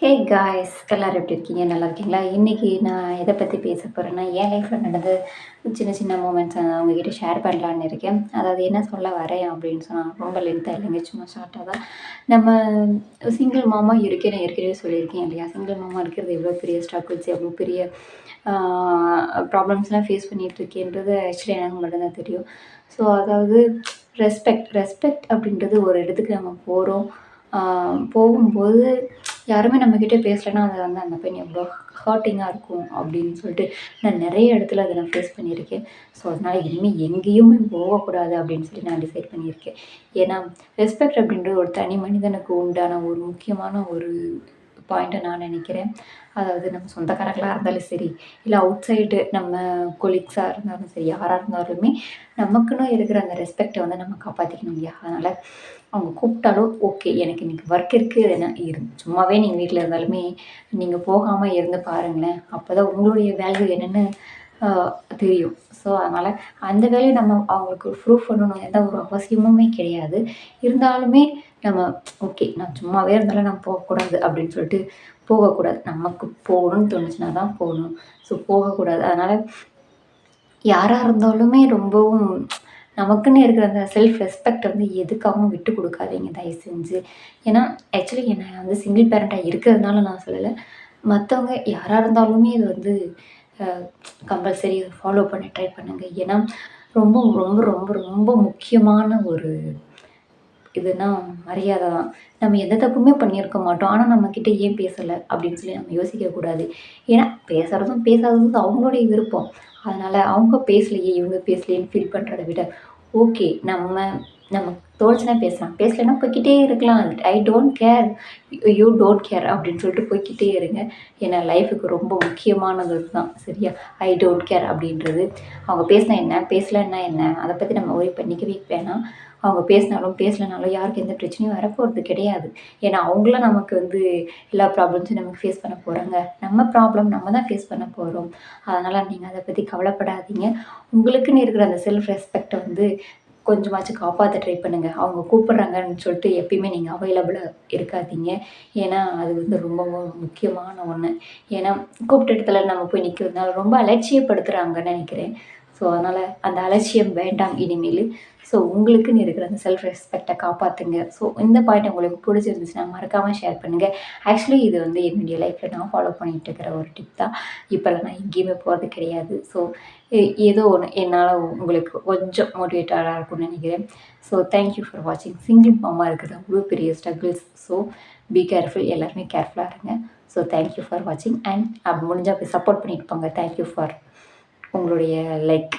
Hey guys எல்லோரும் எப்படி இருக்கீங்க? நல்லா இருக்கீங்களா? இன்றைக்கி நான் எதை பற்றி பேச போகிறேன்னா என் லைஃப்பில் நடந்த சின்ன சின்ன மூமெண்ட்ஸ் அவங்கக்கிட்ட ஷேர் பண்ணலான்னு இருக்கேன். அதாவது என்ன சொல்ல வரேன் அப்படின்னு சொன்னால் ரொம்ப லென்த்தாக இல்லைங்க சும்மா ஷார்ட்டாக தான். நம்ம சிங்கிள் மாமா இருக்கேன் நான் ஏற்கனவே சொல்லியிருக்கேன் இல்லையா? சிங்கிள் மாமா இருக்கிறது எவ்வளோ பெரிய ஸ்ட்ரகிள்ஸ் எவ்வளோ பெரிய ப்ராப்ளம்ஸ்லாம் ஃபேஸ் பண்ணிகிட்ருக்கேன்றது ஆக்சுவலி எனக்கு மட்டும்தான் தெரியும். ஸோ அதாவது ரெஸ்பெக்ட் ரெஸ்பெக்ட் அப்படின்றது ஒரு இடத்துக்கு நம்ம போகிறோம் போகும்போது யாருமே நம்மக்கிட்ட பேசலைன்னா அதை வந்து அந்த பெண் எவ்வளோ ஹர்ட்டிங்காக இருக்கும் அப்படின்னு சொல்லிட்டு நான் நிறைய இடத்துல அதை நான் ஃபேஸ் பண்ணியிருக்கேன். ஸோ அதனால் இனிமேல் எங்கேயுமே போகக்கூடாது அப்படின்னு சொல்லி நான் டிசைட் பண்ணியிருக்கேன். ஏன்னா ரெஸ்பெக்ட் அப்படின்றது ஒரு தனி மனிதனுக்கு உண்டான ஒரு முக்கியமான ஒரு பாயிண்ட்டை நான் நினைக்கிறேன். அதாவது நம்ம சொந்தக்காரங்களாக இருந்தாலும் சரி இல்லை அவுட் சைடு நம்ம கொலீக்ஸாக இருந்தாலும் சரி யாராக இருந்தாலுமே நமக்குன்னு இருக்கிற அந்த ரெஸ்பெக்டை வந்து நம்ம காப்பாற்றிக்கணும் இல்லையா? அதனால் அவங்க கூப்பிட்டாலும் ஓகே எனக்கு இன்றைக்கி ஒர்க் இருக்குது என்ன? இரு சும்மாவே நீங்கள் வீட்டில் இருந்தாலுமே நீங்கள் போகாமல் இருந்து பாருங்களேன். அப்போ தான் உங்களுடைய வேல்யூ என்னென்னு தெரியும். ஸோ அதனால் அந்த வேலையை நம்ம அவங்களுக்கு ப்ரூஃப் பண்ணணும் எந்த ஒரு அவசியமுமே கிடையாது. இருந்தாலுமே நம்ம ஓகே நான் சும்மாவே இருந்தாலும் நான் போகக்கூடாது அப்படின்னு சொல்லிட்டு போகக்கூடாது. நமக்கு போகணும்னு தோணுச்சுன்னா தான் போகணும். ஸோ போகக்கூடாது. அதனால் யாராக இருந்தாலுமே ரொம்பவும் நமக்குன்னு இருக்கிற அந்த செல்ஃப் ரெஸ்பெக்ட் வந்து எதுக்காகவும் விட்டு கொடுக்காதீங்க. தயவு செஞ்சு. ஏன்னா ஆக்சுவலி என்னை வந்து சிங்கிள் பேரண்ட்டாக இருக்கிறதுனால நான் சொல்லலை. மற்றவங்க யாராக இருந்தாலுமே இது வந்து கம்பல்சரி ஃபாலோ பண்ண ட்ரை பண்ணுங்கள் ஏன்னா ரொம்ப ரொம்ப ரொம்ப ரொம்ப முக்கியமான ஒரு இதுனா மரியாதை தான். நம்ம எந்த தப்புமே பண்ணியிருக்க மாட்டோம். ஆனால் நம்மக்கிட்ட ஏன் பேசலை? அப்படின்னு சொல்லி நம்ம யோசிக்கக்கூடாது ஏன்னா பேசுகிறதும் பேசாததும் அவங்களுடைய விருப்பம். அதனால் அவங்க பேசலையே இவங்க பேசலையேன்னு ஃபீல் பண்ணுறத விட ஓகே நம்ம நம்ம தோல்ச்சுனா பேசலாம். பேசலைன்னா போய்கிட்டே இருக்கலாம் I don't care you don't care அப்படின்னு சொல்லிட்டு போய்கிட்டே இருங்க. ஏன்னா லைஃபுக்கு ரொம்ப முக்கியமானது தான் சரியா? ஐ டோன்ட் கேர் அப்படின்றது. அவங்க பேசினா என்ன? பேசலைன்னா என்ன? அதை பற்றி நம்ம ஒரே பண்ணிக்கவே வேணாம். அவங்க பேசினாலும் பேசலைனாலும் யாருக்கு எந்த பிரச்சனையும் வரப்போகிறது கிடையாது. ஏன்னா அவங்களும் நமக்கு வந்து எல்லா ப்ராப்ளம்ஸும் நமக்கு ஃபேஸ் பண்ண போகிறாங்க நம்ம ப்ராப்ளம் நம்ம தான் ஃபேஸ் பண்ண போகிறோம் அதனால் நீங்கள் அதை பற்றி கவலைப்படாதீங்க. உங்களுக்குன்னு இருக்கிற அந்த செல்ஃப் ரெஸ்பெக்டை வந்து கொஞ்சமாச்சும் காப்பாற்ற ட்ரை பண்ணுங்கள் அவங்க கூப்பிட்றாங்கன்னு சொல்லிட்டு எப்பயுமே நீங்கள் அவைலபிளாக இருக்காதீங்க. ஏன்னா அது வந்து ரொம்ப முக்கியமான ஒன்று ஏன்னா கூப்பிட்ட இடத்துல நம்ம போய் நிற்கிறதுனால ரொம்ப அலட்சியப்படுத்துகிறாங்கன்னு நினைக்கிறேன். ஸோ அதனால் அந்த அலட்சியம் வேண்டாம் இனிமேல். ஸோ உங்களுக்குன்னு இருக்கிற அந்த செல்ஃப் ரெஸ்பெக்டை காப்பாற்றுங்க ஸோ இந்த பாயிண்ட் உங்களுக்கு பிடிச்சிருந்துச்சுன்னா மறக்காமல் ஷேர் பண்ணுங்கள் ஆக்சுவலி இது வந்து என்னுடைய லைஃப்பில் நான் ஃபாலோ பண்ணிகிட்டு இருக்கிற ஒரு டிப் தான். இப்போல்லாம் நான் எங்கேயுமே போகிறது கிடையாது. ஸோ ஏதோ ஒன்று என்னால் உங்களுக்கு கொஞ்சம் மோட்டிவேட்டடாக இருக்கும்னு நினைக்கிறேன். ஸோ தேங்க்யூ ஃபார் வாட்சிங் சிங்கிள் மாமா இருக்குது அவ்வளோ பெரிய ஸ்ட்ரகிள்ஸ் ஸோ பி கேர்ஃபுல் எல்லாருமே கேர்ஃபுல்லாக இருங்க. ஸோ தேங்க்யூ ஃபார் வாட்சிங் அண்ட் அப்படி முடிஞ்சால் அப்படி சப்போர்ட் பண்ணிட்டு போங்க. தேங்க்யூ ஃபார் உங்களுடைய லைக்